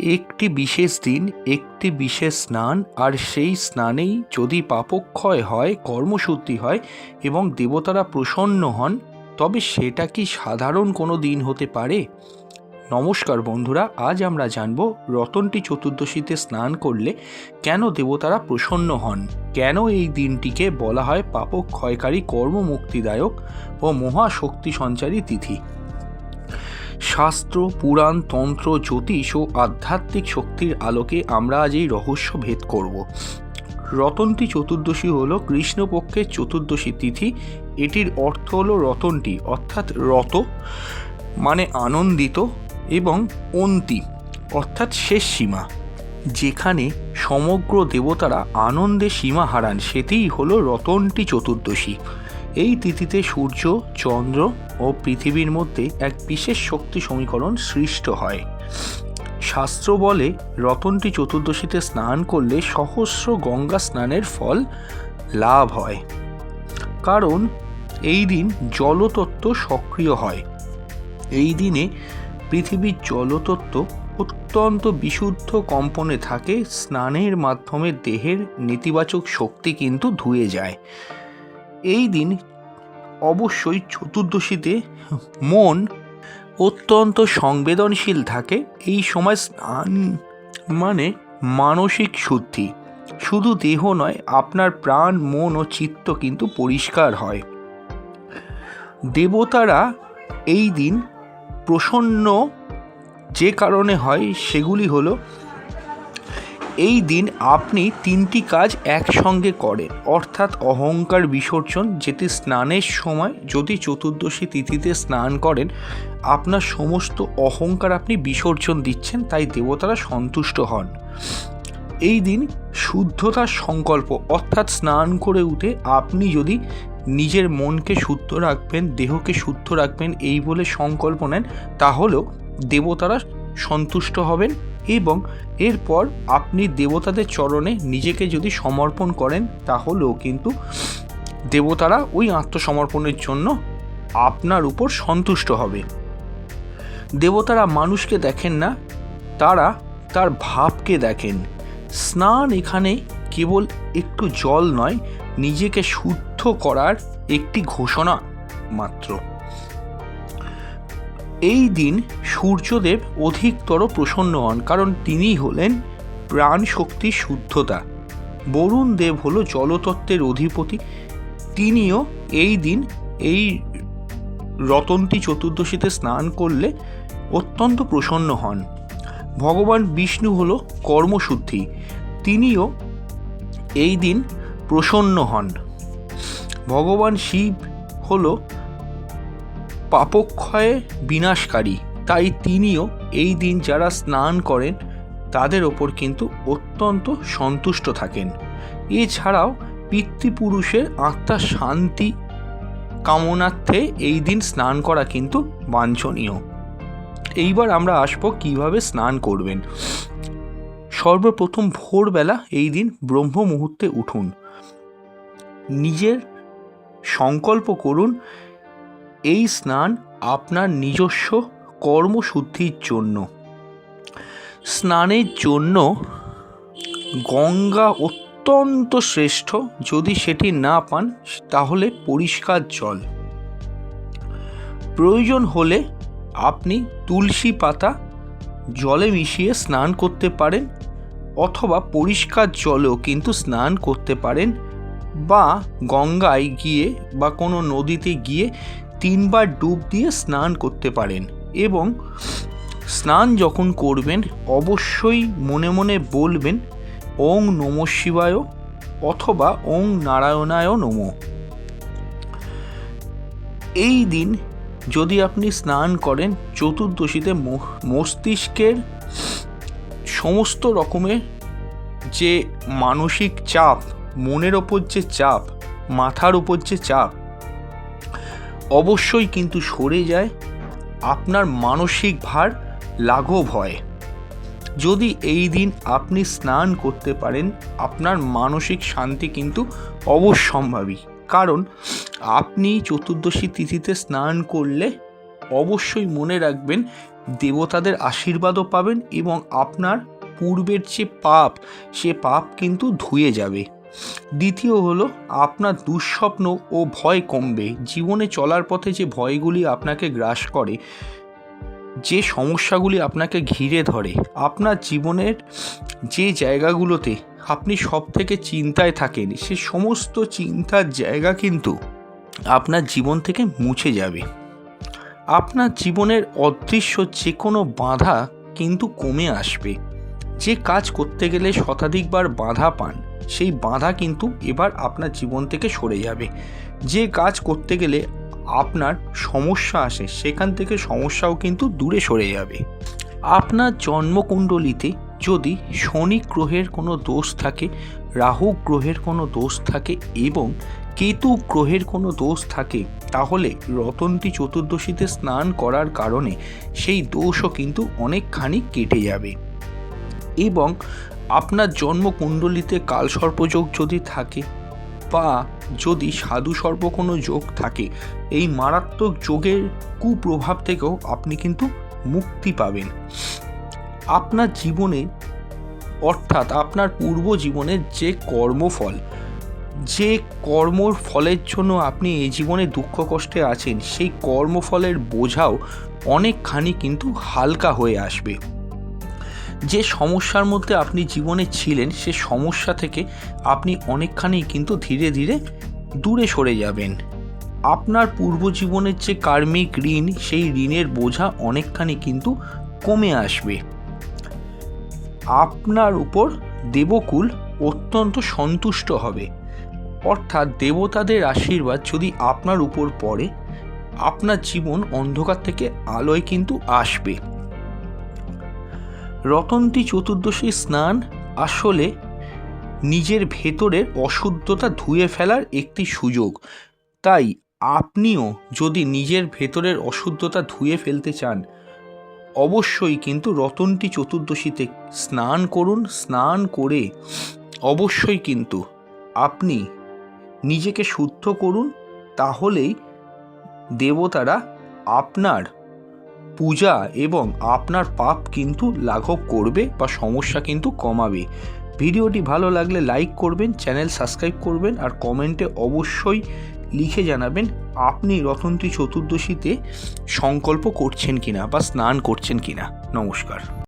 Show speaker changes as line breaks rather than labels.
একটি বিশেষ দিন, একটি বিশেষ স্নান, আর সেই স্নানেই যদি পাপক্ষয় হয় কর্মশুদ্ধি হয় এবং দেবতারা প্রসন্ন হন, তবে সেটা কি সাধারণ কোনো দিন হতে পারে? নমস্কার বন্ধুরা, আজ আমরা জানব রতনটি চতুর্দশীতে স্নান করলে কেন দেবতারা প্রসন্ন হন? কেন এই দিনটিকে বলা হয় পাপক পাপক্ষয়কারী কর্মমুক্তিদায়ক ও মহাশক্তি সঞ্চারী তিথি? শাস্ত্র, পুরাণ, তন্ত্র, জ্যোতিষ ও আধ্যাত্মিক শক্তির আলোকে আমরা আজ এই রহস্য ভেদ করব। রতন্তি চতুর্দশী হল কৃষ্ণপক্ষের চতুর্দশী তিথি। এটির অর্থ হলো রতনটি, অর্থাৎ রত মানে আনন্দিত এবং অন্তি, অর্থাৎ শেষ সীমা, যেখানে সমগ্র দেবতারা আনন্দে সীমা হারান। সেটিই হলো রতনটি চতুর্দশী। এই তিথিতে সূর্য, চন্দ্র ও পৃথিবীর মধ্যে এক বিশেষ শক্তি সমীকরণ সৃষ্ট হয়। শাস্ত্র বলে, রতনটি চতুর্দশীতে স্নান করলে সহস্র গঙ্গা স্নানের ফল লাভ হয়। কারণ, এই দিন জলতত্ত্ব সক্রিয় হয়। এই দিনে পৃথিবীর জলতত্ত্ব অত্যন্ত বিশুদ্ধ কম্পনে থাকে, স্নানের মাধ্যমে দেহের নেতিবাচক শক্তি কিন্তু ধুয়ে যায়। এই দিন অবশ্যই চতুর্দশীতে মন অত্যন্ত সংবেদনশীল থাকে। এই সময় স্নান মানে মানসিক শুদ্ধি। শুধু দেহ নয়, আপনার প্রাণ, মন ও চিত্ত কিন্তু পরিষ্কার হয়। দেবতারা এই দিন প্রসন্ন যে কারণে হয় সেগুলি হলো এই দিন আপনি তিনটি কাজ একসঙ্গে করেন। অর্থাৎ অহংকার বিসর্জন, যেটি স্নানের সময় যদি চতুর্দশী তিথিতে স্নান করেন, আপনার সমস্ত অহংকার আপনি বিসর্জন দিচ্ছেন, তাই দেবতারা সন্তুষ্ট হন। এই দিন শুদ্ধতার সংকল্প, অর্থাৎ স্নান করে উঠে আপনি যদি নিজের মনকে শুদ্ধ রাখবেন, দেহকে শুদ্ধ রাখবেন, এই বলে সংকল্প নেন, তাহলেও দেবতারা সন্তুষ্ট হবেন। এবং এরপর আপনি দেবতাদের চরণে নিজেকে যদি সমর্পণ করেন, তাহলেও কিন্তু দেবতারা ওই আত্মসমর্পণের জন্য আপনার উপর সন্তুষ্ট হবে। দেবতারা মানুষকে দেখেন না, তারা তার ভাবকে দেখেন। স্নান এখানে কেবল একটু জল নয়, নিজেকে শুদ্ধ করার একটি ঘোষণা মাত্র। এই দিন সূর্যদেব অধিকতর প্রসন্ন হন, কারণ তিনি হলেন প্রাণ শক্তির শুদ্ধতা। বরুণ দেব হলো জলতত্ত্বের অধিপতি। তিনিও এই দিন এই রতন্তী চতুর্দশীতে স্নান করলে অত্যন্ত প্রসন্ন হন। ভগবান বিষ্ণু হল কর্মশুদ্ধি। তিনিও এই দিন প্রসন্ন হন। ভগবান শিব হলো পাপক্ষয়ে বিনাশকারী। তাই তিনিও এই দিন যারা স্নান করেন, তাদের ওপর কিন্তু অত্যন্ত সন্তুষ্ট থাকেন। এছাড়াও পিতৃপুরুষের আত্মার শান্তি কামনার্থে এই দিন স্নান করা কিন্তু বাঞ্ছনীয়। এইবার আমরা আসব কীভাবে স্নান করবেন। সর্বপ্রথম ভোরবেলা এই দিন ব্রহ্ম মুহূর্তে উঠুন। নিজের সংকল্প করুন এই স্নান আপনার নিজস্ব কর্মশুদ্ধির জন্য। স্নানের জন্য গঙ্গা অত্যন্ত শ্রেষ্ঠ। যদি সেটি না পান, তাহলে পরিষ্কার জল। প্রয়োজন হলে আপনি তুলসী পাতা জলে মিশিয়ে স্নান করতে পারেন অথবা পরিষ্কার জলেও কিন্তু স্নান করতে পারেন বা গঙ্গায় গিয়ে বা কোনো নদীতে গিয়ে তিনবার ডুব দিয়ে স্নান করতে পারেন এবং স্নান যখন করবেন, অবশ্যই মনে মনে বলবেন, ওং নম শিবায় অথবা ওং নারায়ণায় নম এই দিন যদি আপনি স্নান করেন, চতুর্দশীতে মস্তিষ্কের সমস্ত রকমের যে মানসিক চাপ, মনের ওপর যে চাপ, মাথার উপর যে চাপ অবশ্যই কিন্তু সরে যায়। আপনার মানসিক ভার লাঘব হয়। যদি এই দিন আপনি স্নান করতে পারেন, আপনার মানসিক শান্তি কিন্তু অবশ্যম্ভাবী। কারণ আপনি চতুর্দশী তিথিতে স্নান করলে অবশ্যই মনে রাখবেন, দেবতাদের আশীর্বাদও পাবেন এবং আপনার পূর্বের যে পাপ, সে পাপ কিন্তু ধুয়ে যাবে। দ্বিতীয় হলো, আপনার দুঃস্বপ্ন ও ভয় কমবে। জীবনে চলার পথে যে ভয়গুলি আপনাকে গ্রাস করে, যে সমস্যাগুলি আপনাকে ঘিরে ধরে, আপনার জীবনের যে জায়গাগুলোতে আপনি সব থেকে চিন্তায় থাকেন, সে সমস্ত চিন্তার জায়গা কিন্তু আপনার জীবন থেকে মুছে যাবে। আপনার জীবনের অদৃশ্য যে কোনো বাধা কিন্তু কমে আসবে। যে কাজ করতে গেলে শতাধিকবার বাধা পান সেই বাধা কিন্তু এবার আপনার জীবন থেকে সরে যাবে। যে কাজ করতে গেলে আপনার সমস্যা আসে, সেখান থেকে সমস্যাও কিন্তু দূরে সরে যাবে। আপনার জন্মকুণ্ডলিতে যদি শনি গ্রহের কোনো দোষ থাকে, রাহু গ্রহের কোনো দোষ থাকে এবং কেতু গ্রহের কোনো দোষ থাকে, তাহলে রতন্তী চতুর্দশীতে স্নান করার কারণে সেই দোষও কিন্তু অনেকখানি কেটে যাবে। এবং আপনার জন্মকুণ্ডলিতে কালসর্পযোগ যদি থাকে বা যদি সাধু সর্প কোনো যোগ থাকে, এই মারাত্মক যোগের কুপ্রভাব থেকেও আপনি কিন্তু মুক্তি পাবেন। আপনার জীবনে, অর্থাৎ আপনার পূর্ব জীবনের যে কর্মফল, যে কর্মর ফলের জন্য আপনি এই জীবনে দুঃখ কষ্টে আছেন, সেই কর্মফলের বোঝাও অনেকখানি কিন্তু হালকা হয়ে আসবে। যে সমস্যার মধ্যে আপনি জীবনে ছিলেন, সে সমস্যা থেকে আপনি অনেকখানি কিন্তু ধীরে ধীরে দূরে সরে যাবেন। আপনার পূর্ব জীবনের যে কার্মিক ঋণ, সেই ঋণের বোঝা অনেকখানি কিন্তু কমে আসবে। আপনার উপর দেবকুল অত্যন্ত সন্তুষ্ট হবে। অর্থাৎ দেবতাদের আশীর্বাদ যদি আপনার উপর পড়ে, আপনার জীবন অন্ধকার থেকে আলোয় কিন্তু আসবে। রতন্তী চতুর্দশী স্নান আসলে নিজের ভেতরের অশুদ্ধতা ধুয়ে ফেলার একটি সুযোগ। তাই আপনিও যদি নিজের ভেতরের অশুদ্ধতা ধুয়ে ফেলতে চান, অবশ্যই কিন্তু রতন্তী চতুর্দশীতে স্নান করুন। স্নান করে অবশ্যই কিন্তু আপনি নিজেকে শুদ্ধ করুন। তাহলেই দেবতারা আপনার পূজা এবং আপনার পাপ কিন্তু লাঘব করবে বা সমস্যা কিন্তু কমাবে। ভিডিওটি ভালো লাগলে লাইক করবেন চ্যানেল সাবস্ক্রাইব করবেন আর কমেন্টে অবশ্যই লিখে জানাবেন আপনি রতন্ত্রী চতুর্দশীতে সংকল্প করছেন কিনা বা স্নান করছেন কিনা। নমস্কার।